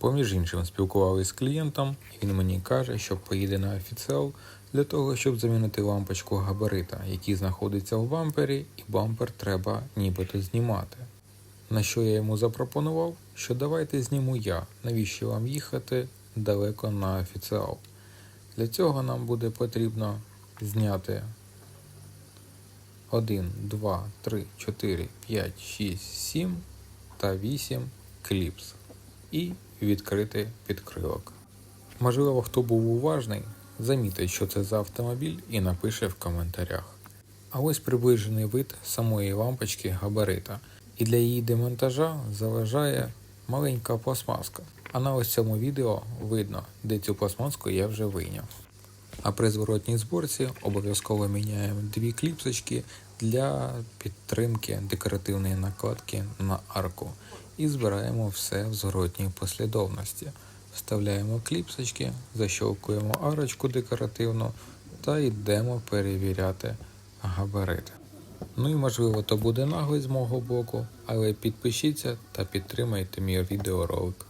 Поміж іншим, спілкувалися з клієнтом, і він мені каже, що поїде на офіціал для того, щоб замінити лампочку габарита, який знаходиться в бампері, і бампер треба нібито знімати. На що я йому запропонував, що давайте зніму я, навіщо вам їхати далеко на офіціал. Для цього нам буде потрібно зняти 1, 2, 3, 4, 5, 6, 7 та 8 кліпс і відкрити підкрилок. Можливо, хто був уважний, замітить, що це за автомобіль і напише в коментарях. А ось приближений вид самої лампочки габарита. І для її демонтажа заважає маленька пластмаска. А на ось цьому відео видно, де цю пластмаску я вже вийняв. А при зворотній зборці обов'язково міняємо дві кліпсочки для підтримки декоративної накладки на арку і збираємо все в зворотній послідовності. Вставляємо кліпсочки, защовкуємо арочку декоративну та йдемо перевіряти габарити. Ну і можливо то буде наглий з мого боку, але підпишіться та підтримайте мій відеоролик.